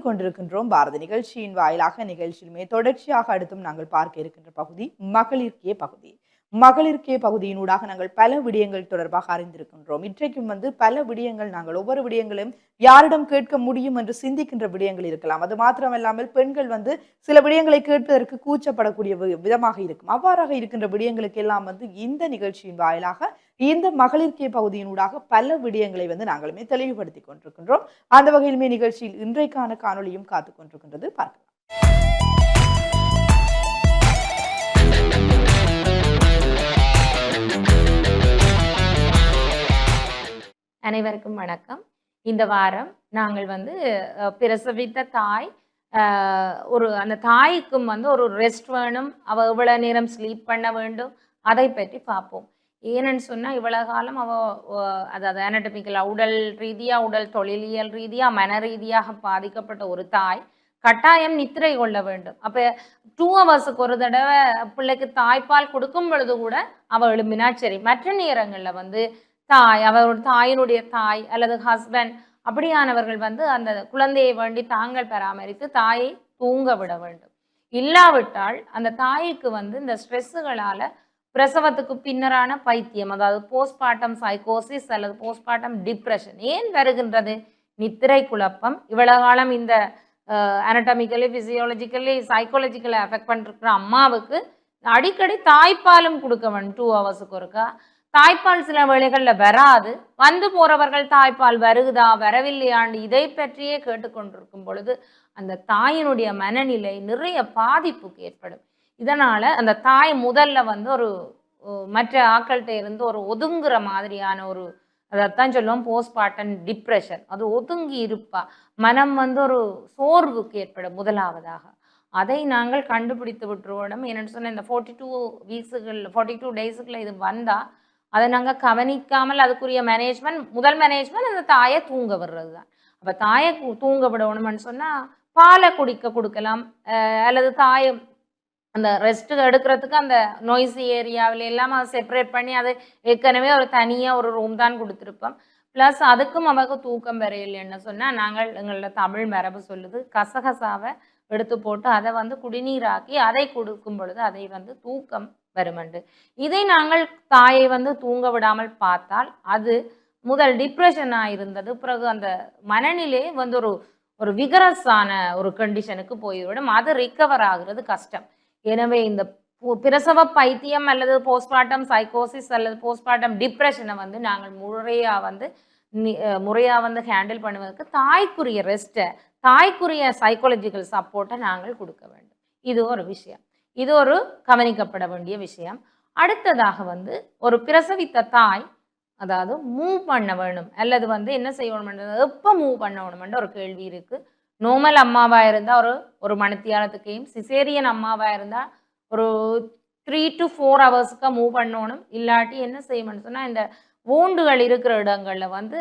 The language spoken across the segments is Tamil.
இணைந்து கொண்டிருக்கின்றோம். பாரத நிகழ்ச்சியின் வாயிலாக நிகழ்ச்சியிலுமே தொடர்ச்சியாக அடுத்தும் நாங்கள் பார்க்க இருக்கின்ற பகுதி மகளிர்க்கே பகுதி. மகளிர்க்கே பகுதியினூடாக நாங்கள் பல விடயங்கள் தொடர்பாக அறிந்திருக்கின்றோம். இன்றைக்கும் வந்து பல விடயங்கள் நாங்கள் ஒவ்வொரு விடயங்களும் யாரிடம் கேட்க முடியும் என்று சிந்திக்கின்ற விடயங்கள் இருக்கலாம். அது மாத்திரமல்லாமல் பெண்கள் வந்து சில விடயங்களை கேட்பதற்கு கூச்சப்படக்கூடிய விதமாக இருக்கும். அவ்வாறாக இருக்கின்ற விடயங்களுக்கு எல்லாம் வந்து இந்த நிகழ்ச்சியின் வாயிலாக இந்த மகளிர்க்கே பகுதியினூடாக பல விடயங்களை வந்து நாங்களுமே தெளிவுபடுத்திக் கொண்டிருக்கின்றோம். அந்த வகையிலுமே நிகழ்ச்சியில் இன்றைக்கான காணொலியும் காத்துக் கொண்டிருக்கின்றது. பார்க்கலாம். அனைவருக்கும் வணக்கம். இந்த வாரம் நாங்கள் வந்து பிரசவித்த தாய் ஒரு அந்த தாய்க்கும் வந்து ஒரு ரெஸ்ட் வேணும். அவ எவ்வளவு நேரம் ஸ்லீப் பண்ண வேண்டும்? அதை பற்றி பார்ப்போம். ஏன்னு சொன்னா இவ்வளவு காலம் அவள் அதாவது anatomical-ஆ, உடல் ரீதியா உடல் தொழிலியல் ரீதியா மன ரீதியாக பாதிக்கப்பட்ட ஒரு தாய் கட்டாயம் நித்திரை கொள்ள வேண்டும். அப்ப டூ ஹவர்ஸுக்கு ஒரு தடவை பிள்ளைக்கு தாய்ப்பால் கொடுக்கும் பொழுது கூட அவள் எழும்பினா சரி. மற்ற நேரங்களில் வந்து தாய் அவரோட தாயினுடைய தாய் அல்லது ஹஸ்பண்ட் அப்படியானவர்கள் வந்து அந்த குழந்தையை வேண்டி தாங்கள் பராமரித்து தாயை தூங்க விட வேண்டும். இல்லாவிட்டால் அந்த தாய்க்கு வந்து இந்த ஸ்ட்ரெஸ்ஸுகளால் பிரசவத்துக்கு பின்னரான பைத்தியம் அதாவது போஸ்ட்மார்ட்டம் சைக்கோசிஸ் அல்லது போஸ்ட்மார்ட்டம் டிப்ரெஷன் ஏன் வருகின்றது? நித்திரை குழப்பம். இவ்வளவு காலம் இந்த அனட்டமிக்கலி ஃபிசியாலஜிக்கலி சைக்காலஜிக்கலி அஃபெக்ட் பண்ணிருக்கிற அம்மாவுக்கு அடிக்கடி தாய்ப்பாலும் கொடுக்க வேண்டும் டூ ஹவர்ஸுக்கு ஒருக்கா. தாய்ப்பால் சில வேளைகளில் வராது. வந்து போறவர்கள் தாய்ப்பால் வருகுதா வரவில்லையாண்டு இதை பற்றியே கேட்டுக்கொண்டிருக்கும் பொழுது அந்த தாயினுடைய மனநிலை நிறைய பாதிப்புக்கு ஏற்படும். இதனால அந்த தாய் முதல்ல வந்து ஒரு மற்ற ஆக்கள்கிட்ட இருந்து ஒரு ஒதுங்குற மாதிரியான ஒரு அதைத்தான் சொல்லுவோம் போஸ்ட்மார்ட்டம் டிப்ரெஷன் அது ஒதுங்கி இருப்பா. மனம் வந்து ஒரு சோர்வுக்கு ஏற்படும் முதலாவதாக. அதை நாங்கள் கண்டுபிடித்து விட்டுருவோம். என்னென்னு சொன்ன இந்த ஃபார்ட்டி டூ வீக்ஸுகளில் ஃபார்ட்டி டூ டேஸுக்குள்ள இது வந்தால் அதை நாங்கள் கவனிக்காமல் அதுக்குரிய மேனேஜ்மெண்ட் முதல் மேனேஜ்மெண்ட் அந்த தாயை தூங்க விடுறது தான் அப்போ தாயை தூங்க விடணும்னு சொன்னால் பாலை குடிக்க கொடுக்கலாம். அல்லது தாயை அந்த ரெஸ்ட் எடுக்கிறதுக்கு அந்த நோய்ஸி ஏரியாவில் எல்லாம் அதை செப்பரேட் பண்ணி அது ஏற்கனவே ஒரு தனியாக ஒரு ரூம் தான் கொடுத்துருப்போம். ப்ளஸ் அதுக்கும் அவருக்கு தூக்கம் வரையில்லைன்னு சொன்னால் நாங்கள் எங்களோட தமிழ் மரபு சொல்லுது. கசகசாவை எடுத்து போட்டு அதை வந்து குடிநீராக்கி அதை கொடுக்கும் பொழுது அதை வந்து தூக்கம் வருமண்டு. இதை நாங்கள் தாயை வந்து தூங்க விடாமல் பார்த்தால் அது முதல் டிப்ரெஷனாக இருந்தது. பிறகு அந்த மனநிலை வந்து ஒரு ஒரு விகரஸான ஒரு கண்டிஷனுக்கு போய்விடும். அது ரிக்கவர் ஆகுறது கஷ்டம். எனவே இந்த பிரசவ பைத்தியம் அல்லது போஸ்ட்மார்ட்டம் சைக்கோசிஸ் அல்லது போஸ்ட்மார்ட்டம் டிப்ரெஷனை வந்து நாங்கள் முறையாக வந்து முறையாக வந்து ஹேண்டில் பண்ணுவதற்கு தாய்க்குரிய ரெஸ்ட்டை தாய்க்குரிய சைக்காலஜிக்கல் சப்போர்ட்டை நாங்கள் கொடுக்க வேண்டும். இது ஒரு விஷயம். இது ஒரு கவனிக்கப்பட வேண்டிய விஷயம். அடுத்ததாக வந்து ஒரு பிரசவித்த தாய் அதாவது மூவ் பண்ண வேணும். அல்லது வந்து என்ன செய்யணும்ன்றது எப்போ மூவ் பண்ண வேணும்ன்ற ஒரு கேள்வி இருக்குது நோமல் அம்மாவாக இருந்தால் ஒரு ஒரு மணித்தியாலத்துக்கையும் சிசேரியன் அம்மாவாக இருந்தால் ஒரு த்ரீ டு ஃபோர் ஹவர்ஸ்க்கு மூவ் பண்ணணும். இல்லாட்டி என்ன செய்யணும்னு சொன்னால் இந்த ஓண்டுகள் இருக்கிற இடங்களில் வந்து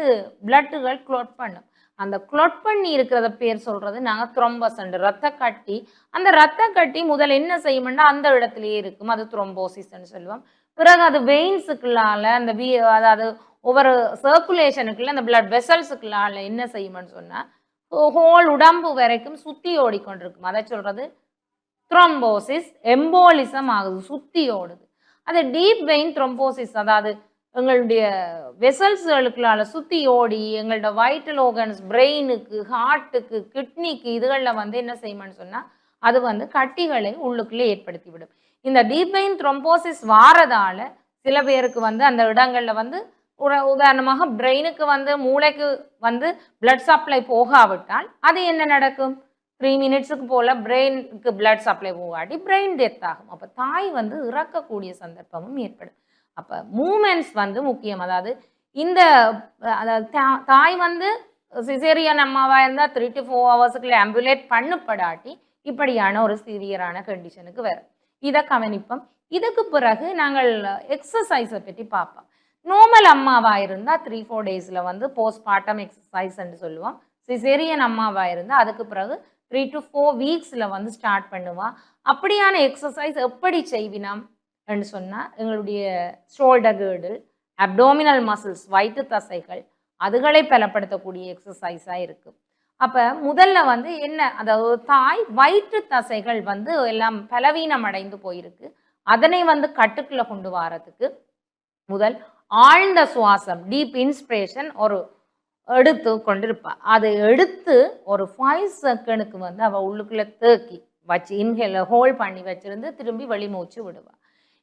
பிளட்டுகள் க்ளோட் பண்ணும். அந்த க்ளோட் பண்ணி இருக்கிறத பேர் சொல்றது நாங்க த்ரோம்பஸ் ரத்த கட்டி. அந்த ரத்த கட்டி முதல் என்ன செய்யும்னா அந்த இடத்துலயே இருக்கும். அது த்ரொம்போசிஸ்ன்னு சொல்லுவோம். பிறகு அது வெயின்ஸுக்குள்ளால அந்த வி அதாவது ஒவ்வொரு சர்க்குலேஷனுக்குள்ள அந்த பிளட் வெசல்ஸுக்குள்ளால என்ன செய்யும்னு சொன்னா ஹோல் உடம்பு வரைக்கும் சுத்தி ஓடிக்கொண்டிருக்கும். அதை சொல்றது த்ரொம்போசிஸ் எம்போலிசம் ஆகுது சுத்தி ஓடுது. அது டீப் வெயின் த்ரொம்போசிஸ் அதாவது எங்களுடைய வெசல்ஸ்களுக்குள்ளால சுத்தி ஓடி எங்களோட வைட்டல் ஓகன்ஸ் பிரெயினுக்கு ஹார்ட்டுக்கு கிட்னிக்கு இதுகளில் வந்து என்ன செய்யும்னு சொன்னா அது வந்து கட்டிகளை உள்ளுக்குள்ளே ஏற்படுத்திவிடும். இந்த டீபெயின் த்ரொம்போசிஸ் த்ரோம்போசிஸ் வாரதால சில பேருக்கு வந்து அந்த இடங்கள்ல வந்து உதாரணமாக பிரெயினுக்கு வந்து மூளைக்கு வந்து பிளட் சப்ளை போகாவிட்டால் அது என்ன நடக்கும்? த்ரீ மினிட்ஸுக்கு போல பிரெயினுக்கு பிளட் சப்ளை போகாட்டி பிரெயின் டெத் ஆகும். அப்போ தாய் வந்து இறக்கக்கூடிய சந்தர்ப்பமும் ஏற்படும். அப்போ மூமெண்ட்ஸ் வந்து முக்கியம். அதாவது இந்த அதாவது தாய் வந்து சிசேரியன் அம்மாவாக இருந்தால் த்ரீ டு ஃபோர் ஹவர்ஸுக்குள்ள ஆம்புலேட் பண்ணப்படாட்டி இப்படியான ஒரு சீரியரான கண்டிஷனுக்கு வரும். இதை கவனிப்போம். இதுக்கு பிறகு நாங்கள் எக்ஸசைஸை பற்றி பார்ப்போம். நார்மல் அம்மாவா இருந்தால் த்ரீ ஃபோர் டேஸில் வந்து போஸ்ட்மார்ட்டம் எக்ஸசைஸ்ன்னு சொல்லுவோம். சிசேரியன் அம்மாவா இருந்தால் அதுக்கு பிறகு த்ரீ டு ஃபோர் வீக்ஸில் வந்து ஸ்டார்ட் பண்ணுவா. அப்படியான எக்ஸசைஸ் எப்படி செய்வினோம்? சொன்னால் எங்களுடைய ஷோல்டர் கேர்டில் அப்டோமினல் மசில்ஸ் வயிற்று தசைகள் அதுகளை பலப்படுத்தக்கூடிய எக்ஸசைஸாக இருக்குது அப்போ முதல்ல வந்து என்ன அதாவது தாய் வயிற்று தசைகள் வந்து எல்லாம் பலவீனம் அடைந்து போயிருக்கு. அதனை வந்து கட்டுக்குள்ளே கொண்டு வரதுக்கு முதல் ஆழ்ந்த சுவாசம் டீப் இன்ஸ்பிரேஷன் ஒரு எடுத்து கொண்டிருப்பா. அதை எடுத்து ஒரு ஃபைவ் செகண்டுக்கு வந்து அவள் உள்ளுக்குள்ளே தேக்கி வச்சு இன்ஹேல ஹோல்ட் பண்ணி வச்சிருந்து திரும்பி வெளிமூச்சு விடுவாள்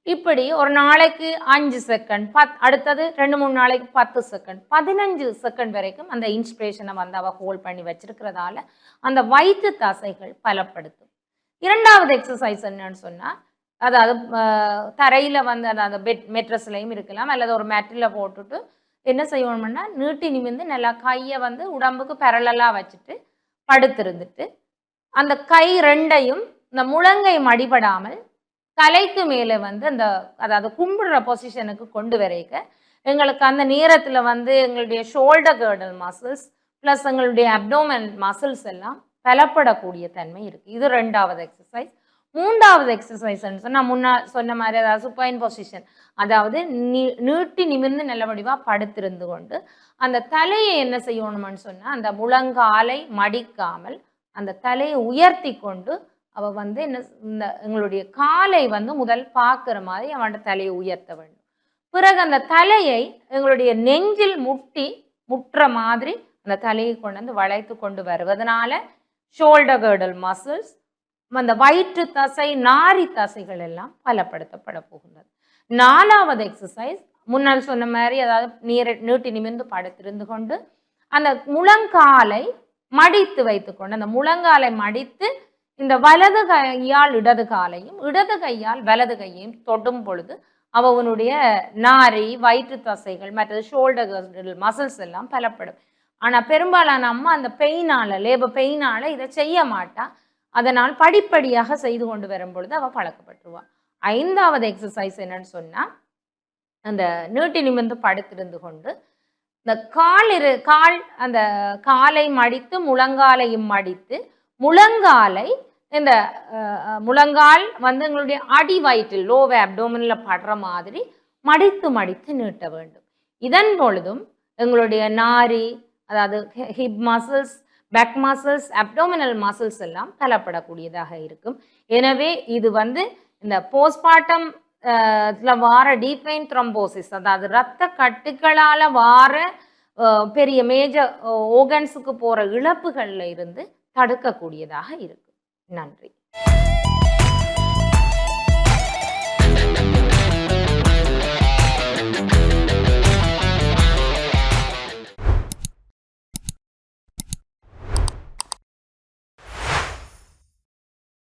இப்படி ஒரு நாளைக்கு அஞ்சு செகண்ட் பத் அடுத்தது ரெண்டு மூணு நாளைக்கு பத்து செகண்ட் பதினஞ்சு செகண்ட் வரைக்கும் அந்த இன்ஸ்பிரேஷனை வந்து அவள் ஹோல்ட் பண்ணி வச்சிருக்கிறதால அந்த வயிற்று தசைகள் பலப்படுத்தும். இரண்டாவது எக்ஸசைஸ் என்னன்னு சொன்னால் அதாவது தரையில் வந்து அதாவது பெட் மெட்ரஸ்லையும் இருக்கலாம் அல்லது ஒரு மெட்டில் போட்டுட்டு என்ன செய்யணும்னா நீட்டி நிமிந்து நல்லா கையை வந்து உடம்புக்கு பரலலாக வச்சுட்டு படுத்திருந்துட்டு அந்த கை ரெண்டையும் இந்த முழங்கை மடிபடாமல் தலைக்கு மேலே வந்து அந்த அதாவது கும்பிடுற பொசிஷனுக்கு கொண்டு வரைக்க எங்களுக்கு அந்த நேரத்தில் வந்து எங்களுடைய ஷோல்டர் கேர்டல் மசில்ஸ் ப்ளஸ் எங்களுடைய அப்டோமன் மசில்ஸ் எல்லாம் பலப்படக்கூடிய தன்மை இருக்குது இது ரெண்டாவது எக்ஸசைஸ் மூன்றாவது எக்ஸசைஸ்ன்னு சொன்னால் முன்னா சொன்ன மாதிரி அதாவது சுப்பைன் பொசிஷன் அதாவது நீ நீட்டி நிமிர்ந்து நல்ல வடிவாக படுத்திருந்து கொண்டு அந்த தலையை என்ன செய்யணும்னு சொன்னால் அந்த முழங்காலை மடிக்காமல் அந்த தலையை உயர்த்தி கொண்டு அவள் வந்து என்ன இந்த எங்களுடைய காலை வந்து முதல் பார்க்குற மாதிரி அவனோட தலையை உயர்த்த வேண்டும். பிறகு அந்த தலையை எங்களுடைய நெஞ்சில் முட்டி முட்டுற மாதிரி அந்த தலையை கொண்டு வந்து வளைத்து கொண்டு வருவதனால ஷோல்டர் கேர்டல் மசில்ஸ் அந்த வயிற்று தசை நாரி தசைகள் எல்லாம் பலப்படுத்தப்பட போகின்றது. நாலாவது எக்ஸசைஸ் முன்னால் சொன்ன மாதிரி அதாவது நீர நீட்டி நிமிர்ந்து படுத்திருந்து கொண்டு அந்த முழங்காலை மடித்து வைத்துக்கொண்டு அந்த முழங்காலை மடித்து இந்த வலது கையால் இடது காலையும் இடது கையால் வலது கையையும் தொடும் பொழுது அவனுடைய நாரி வயிற்று தசைகள் மற்றது ஷோல்டர் மசில்ஸ் எல்லாம் பலப்படும். ஆனா பெரும்பாலான அம்மா அந்த பெயினால லேபர் பெயினால இதை செய்ய மாட்டா. அதனால் படிப்படியாக செய்து கொண்டு வரும் பொழுது அவ பழக்கப்பட்டுருவா. ஐந்தாவது எக்ஸசைஸ் என்னன்னு சொன்னா அந்த நீட்டி நிமிர்ந்து படுத்திருந்து கொண்டு இந்த கால் இரு கால் அந்த காலை மடித்து முழங்காலையும் மடித்து முழங்காலை இந்த முழங்கால் வந்து எங்களுடைய அடி வயிற்றில் லோ அப்டோமினில் படுற மாதிரி மடித்து மடித்து நீட்ட வேண்டும். இதன் பொழுதும் எங்களுடைய நாரி அதாவது hip muscles back muscles abdominal muscles எல்லாம் பலப்படக்கூடியதாக இருக்கும். எனவே இது வந்து இந்த போஸ்ட்மார்ட்டம் வார டீஃபைன் த்ரம்போசிஸ் அதாவது இரத்த கட்டுக்களால் வார பெரிய மேஜர் ஓகன்ஸுக்கு போகிற இழப்புகளில் இருந்து தடுக்கக்கூடியதாக இருக்கும். நன்றி.